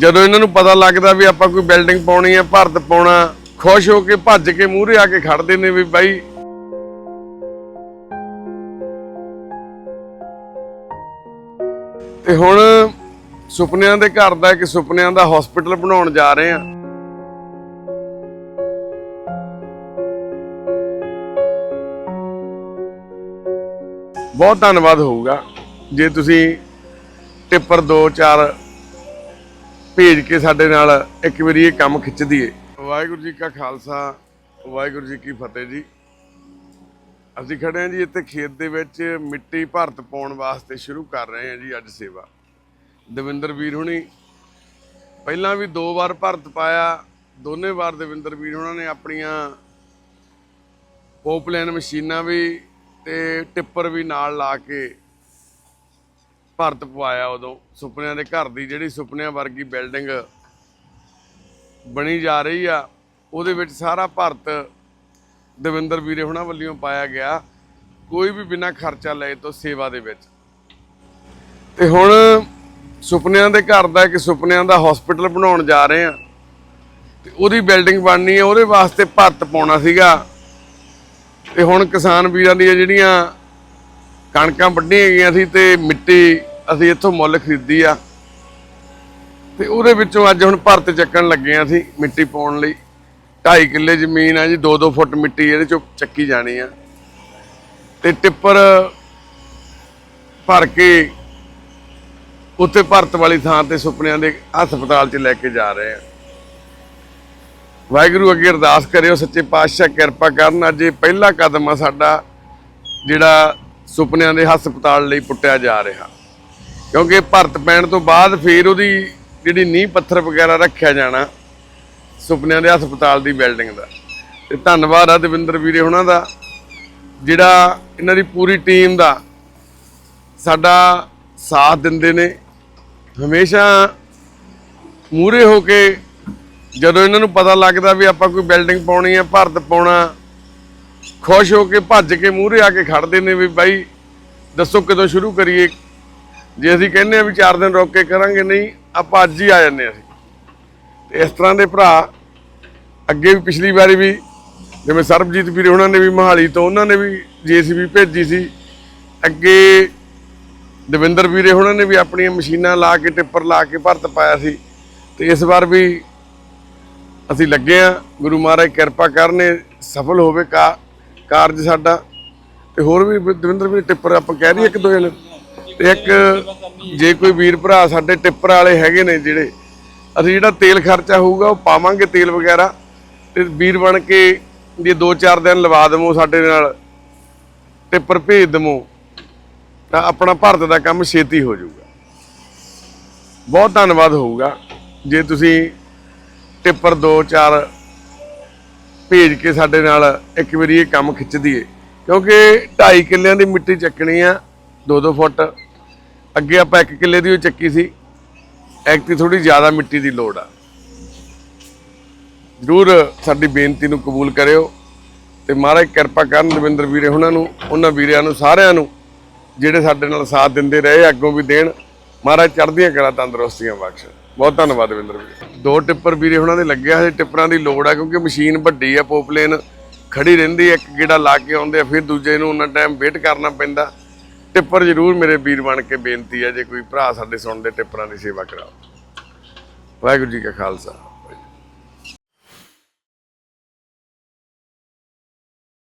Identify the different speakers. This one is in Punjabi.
Speaker 1: ਜਦੋਂ ਇਹਨਾਂ ਨੂੰ ਪਤਾ ਲੱਗਦਾ ਵੀ ਆਪਾਂ ਕੋਈ ਬਿਲਡਿੰਗ ਪਾਉਣੀ ਹੈ, ਭਰਤ ਪਾਉਣਾ, ਖੁਸ਼ ਹੋ ਕੇ ਭੱਜ ਕੇ ਮੂਹਰੇ ਆ ਕੇ ਖੜਦੇ ਨੇ ਵੀ ਬਾਈ। ਤੇ ਹੁਣ ਸੁਪਨਿਆਂ ਦੇ ਘਰ ਦਾ ਇੱਕ ਸੁਪਨਿਆਂ ਦਾ ਹਸਪੀਟਲ ਬਣਾਉਣ ਜਾ ਰਹੇ ਆ ਬਹੁਤ ਧੰਨਵਾਦ ਹੋਊਗਾ ਜੇ ਤੁਸੀਂ ਟਿੱਪਰ 2-4 ਭੇਜ ਕੇ ਸਾਡੇ ਨਾਲ ਇੱਕ ਵਾਰੀ ਇਹ ਕੰਮ ਖਿੱਚ ਦਈਏ। ਵਾਹਿਗੁਰੂ ਜੀ ਕਾ ਖਾਲਸਾ, ਵਾਹਿਗੁਰੂ ਜੀ ਕੀ ਫਤਿਹ ਜੀ। ਅਸੀਂ ਖੜੇ ਹਾਂ ਜੀ ਇੱਥੇ ਖੇਤ ਦੇ ਵਿੱਚ, ਮਿੱਟੀ ਭਰਤ ਪਾਉਣ ਵਾਸਤੇ ਸ਼ੁਰੂ ਕਰ ਰਹੇ ਹਾਂ ਜੀ ਅੱਜ ਸੇਵਾ। ਦਵਿੰਦਰ ਵੀਰ ਹੁਣੀ, ਪਹਿਲਾਂ ਵੀ ਦੋ ਵਾਰ ਭਰਤ ਪਾਇਆ, ਦੋਨੇ ਵਾਰ ਦਵਿੰਦਰ ਵੀਰ ਹੁਣਾਂ ਨੇ ਆਪਣੀਆਂ ਪੋਪਲੈਨ ਮਸ਼ੀਨਾਂ ਵੀ ਤੇ ਟਿੱਪਰ ਵੀ ਨਾਲ ਲਾ ਕੇ ਭਾਰਤ ਪਵਾਇਆ ਉਦੋਂ। ਸੁਪਨਿਆਂ ਦੇ ਘਰ ਦੀ ਜਿਹੜੀ ਸੁਪਨਿਆਂ ਵਰਗੀ ਬਿਲਡਿੰਗ ਬਣੀ ਜਾ ਰਹੀ ਆ, ਉਹਦੇ ਵਿੱਚ ਸਾਰਾ ਭਾਰਤ ਦਵਿੰਦਰ ਵੀਰੇ ਹੁਣਾਂ ਵੱਲੋਂ ਪਾਇਆ ਗਿਆ, ਕੋਈ ਵੀ ਬਿਨਾਂ ਖਰਚਾ ਲਏ ਤੋਂ ਸੇਵਾ ਦੇ ਵਿੱਚ। ਤੇ ਹੁਣ ਸੁਪਨਿਆਂ ਦੇ ਘਰ ਦਾ ਇੱਕ ਸੁਪਨਿਆਂ ਦਾ ਹਸਪੀਟਲ ਬਣਾਉਣ ਜਾ ਰਹੇ ਆ। ਤੇ ਉਹਦੀ ਬਿਲਡਿੰਗ ਬਣਨੀ ਹੈ ਉਹਦੇ ਵਾਸਤੇ ਭਰਤ ਪਾਉਣਾ ਸੀਗਾ। ਤੇ ਹੁਣ ਕਿਸਾਨ ਵੀਰਾਂ ਦੀਆਂ ਜਿਹੜੀਆਂ ਕਣਕਾਂ ਵੱਢੀਆਂ ਗਈਆਂ ਸੀ ਤੇ ਮਿੱਟੀ ਅਸੀਂ ਇੱਥੋਂ ਮੁੱਲ ਖਰੀਦੀ ਆ। ਤੇ ਉਹਦੇ ਵਿੱਚੋਂ ਅੱਜ ਹੁਣ ਭਰਤ ਚੱਕਣ ਲੱਗੇ ਆ ਅਸੀਂ ਮਿੱਟੀ ਪਾਉਣ ਲਈ। 2.5 ਕਿੱਲੇ ਜ਼ਮੀਨ ਆ ਜੀ 2-2 ਫੁੱਟ ਮਿੱਟੀ ਇਹਦੇ ਚੋਂ ਚੱਕੀ ਜਾਣੀ ਆ। ਤੇ ਟਿੱਪਰ ਭਰ ਕੇ ਉੱਥੇ ਭਰਤ ਵਾਲੀ ਥਾਂ ਤੇ ਸੁਪਨਿਆਂ ਦੇ ਹਸਪਤਾਲ 'ਚ ਲੈ ਕੇ ਜਾ ਰਹੇ ਆ। ਵਾਹਿਗੁਰੂ ਅੱਗੇ ਅਰਦਾਸ ਕਰਿਓ, ਸੱਚੇ ਪਾਤਸ਼ਾਹ ਕਿਰਪਾ ਕਰਨ। ਅੱਜ ਇਹ ਪਹਿਲਾ ਕਦਮ ਆ ਸਾਡਾ ਜਿਹੜਾ ਸੁਪਨਿਆਂ ਦੇ ਹਸਪਤਾਲ ਲਈ ਪੁੱਟਿਆ ਜਾ ਰਿਹਾ। ਕਿਉਂਕਿ ਭਰਤ ਪੈਣ ਤੋਂ ਬਾਅਦ ਫਿਰ ਉਹਦੀ ਜਿਹੜੀ ਨੀਂਹ ਪੱਥਰ ਵਗੈਰਾ ਰੱਖਿਆ ਜਾਣਾ ਸੁਪਨਿਆਂ ਦੇ ਹਸਪਤਾਲ ਦੀ ਬਿਲਡਿੰਗ ਦਾ। ਤੇ ਧੰਨਵਾਦ ਆ ਦਵਿੰਦਰ ਵੀਰੇ ਉਹਨਾਂ ਦਾ, ਜਿਹੜਾ ਇਹਨਾਂ ਦੀ ਪੂਰੀ ਟੀਮ ਦਾ ਸਾਡਾ ਸਾਥ ਦਿੰਦੇ ਨੇ। ਹਮੇਸ਼ਾ ਮੂਰੇ ਹੋ ਕੇ ਜਦੋਂ ਇਹਨਾਂ ਨੂੰ ਪਤਾ ਲੱਗਦਾ ਵੀ ਆਪਾਂ ਕੋਈ ਬਿਲਡਿੰਗ ਪਾਉਣੀ ਹੈ ਭਾਰਤ ਪਾਉਣਾ, ਖੁਸ਼ ਹੋ ਕੇ ਭੱਜ ਕੇ ਮੂਹਰੇ ਆ ਕੇ ਖੜਦੇ ਨੇ ਵੀ ਬਾਈ, ਦੱਸੋ ਕਦੋਂ ਸ਼ੁਰੂ ਕਰੀਏ ਜੇ ਅਸੀਂ ਕਹਿੰਦੇ ਆ ਵੀ 4 ਦਿਨ ਰੁਕ ਕੇ ਕਰਾਂਗੇ, ਨਹੀਂ, ਆਪਾਂ ਅੱਜ ਹੀ ਆ ਜਾਂਦੇ ਹਾਂ ਅਸੀਂ। ਤੇ ਇਸ ਤਰ੍ਹਾਂ ਦੇ ਭਰਾ ਅੱਗੇ ਵੀ ਪਿਛਲੀ ਵਾਰੀ ਵੀ ਜਿਵੇਂ ਸਰਬਜੀਤ ਵੀਰੇ ਉਹਨਾਂ ਨੇ ਵੀ ਮਹਾਲੀ ਤੋਂ ਉਹਨਾਂ ਨੇ ਵੀ ਜੀਸੀਬੀ ਭੇਜੀ ਸੀ। ਅੱਗੇ ਦਵਿੰਦਰ ਵੀਰੇ ਉਹਨਾਂ ਨੇ ਵੀ ਆਪਣੀਆਂ ਮਸ਼ੀਨਾਂ ਲਾ ਕੇ, ਟਿੱਪਰ ਲਾ ਕੇ ਭਰਤ ਪਾਇਆ ਸੀ। ਤੇ ਇਸ ਵਾਰ ਵੀ ਅਸੀਂ ਲੱਗੇ ਆ ਗੁਰੂ ਮਹਾਰਾਜ ਕਿਰਪਾ ਕਰਨੇ ਸਫਲ ਹੋਵੇ ਕਾ, ਕਾਰਜ ਸਾਡਾ। ਤੇ ਹੋਰ ਵੀ ਦਵਿੰਦਰ ਵੀਰੇ, ਟਿੱਪਰ ਆਪਾਂ ਕਹਿ ਰਹੀ ਇੱਕ ਦੋ ਜਣੇ। ਤੇ ਇੱਕ ਜੇ ਕੋਈ ਵੀਰ ਭਰਾ ਸਾਡੇ ਟਿੱਪਰ ਵਾਲੇ ਹੈਗੇ ਨੇ ਜਿਹੜੇ, ਅਸੀਂ ਜਿਹੜਾ ਤੇਲ ਖਰਚਾ ਹੋਊਗਾ ਉਹ ਪਾਵਾਂਗੇ ਤੇਲ ਵਗੈਰਾ ਤੇ ਵੀਰ ਬਣ ਕੇ ਜੇ 2-4 ਦਿਨ ਲਵਾ ਦਵੋ ਸਾਡੇ ਨਾਲ, ਟਿੱਪਰ ਭੇਜ ਦਵੋ, ਤਾਂ ਆਪਣਾ ਭਾਰਤ ਦਾ ਕੰਮ ਛੇਤੀ ਹੋ ਜਾਊਗਾ। ਬਹੁਤ ਧੰਨਵਾਦ ਹੋਊਗਾ ਜੇ ਤੁਸੀਂ ਟਿੱਪਰ 2-4 ਭੇਜ ਕੇ ਸਾਡੇ ਨਾਲ ਇੱਕ ਵਾਰੀ ਇਹ ਕੰਮ ਖਿੱਚ ਦਈਏ, ਕਿਉਂਕਿ 2.5 ਕਿੱਲਿਆਂ ਦੀ ਮਿੱਟੀ ਚੱਕਣੀ ਆ 2-2 ਫੁੱਟ। ਅੱਗੇ ਆਪਾਂ ਇੱਕ ਕਿੱਲੇ ਦੀ ਉਹ ਚੱਕੀ ਸੀ। ਐਕਤੀ ਥੋੜੀ ਜ਼ਿਆਦਾ ਮਿੱਟੀ ਦੀ ਲੋੜ ਆ। ਜ਼ਰੂਰ ਸਾਡੀ ਬੇਨਤੀ ਨੂੰ ਕਬੂਲ ਕਰਿਓ ਤੇ ਮਹਾਰਾਜ ਕਿਰਪਾ ਕਰਨ ਦਵਿੰਦਰ ਵੀਰੇ ਉਹਨਾਂ ਨੂੰ, ਉਹਨਾਂ ਵੀਰਿਆਂ ਨੂੰ, ਸਾਰਿਆਂ ਨੂੰ ਜਿਹੜੇ ਸਾਡੇ ਨਾਲ ਸਾਥ ਦਿੰਦੇ ਰਹੇ, ਅੱਗੋਂ ਵੀ ਦੇਣ। ਮਹਾਰਾਜ ਚੜ੍ਹਦੀਆਂ ਕਲਾ ਤੰਦਰੁਸਤੀਆਂ ਬਖਸ਼ ਬਹੁਤ ਧੰਨਵਾਦ ਦਵਿੰਦਰ ਵੀਰੇ। ਦੋ ਟਿੱਪਰ ਵੀਰੇ ਉਹਨਾਂ ਦੇ ਲੱਗਿਆ ਹਜੇ ਟਿੱਪਰਾਂ ਦੀ ਲੋੜ ਆ ਕਿਉਂਕਿ ਮਸ਼ੀਨ ਵੱਡੀ ਆ ਪੋਪਲੇਨ ਖੜੀ ਰਹਿੰਦੀ ਇੱਕ ਗੇੜਾ ਲਾ ਕੇ ਆਉਂਦੇ ਆ, ਫਿਰ ਦੂਜੇ ਨੂੰ ਉਹਨਾਂ ਟਾਈਮ ਵੇਟ ਕਰਨਾ ਪੈਂਦਾ। ਟਿੱਪਰ ਜ਼ਰੂਰ ਮੇਰੇ ਵੀਰ ਬਣ ਕੇ ਬੇਨਤੀ ਹੈ ਜੇ ਕੋਈ ਭਰਾ ਸਾਡੇ ਸੁਣਦੇ, ਟਿੱਪਰਾਂ ਦੀ ਸੇਵਾ ਕਰਾਓ। ਵਾਹਿਗੁਰੂ ਜੀ ਕਾ ਖਾਲਸਾ।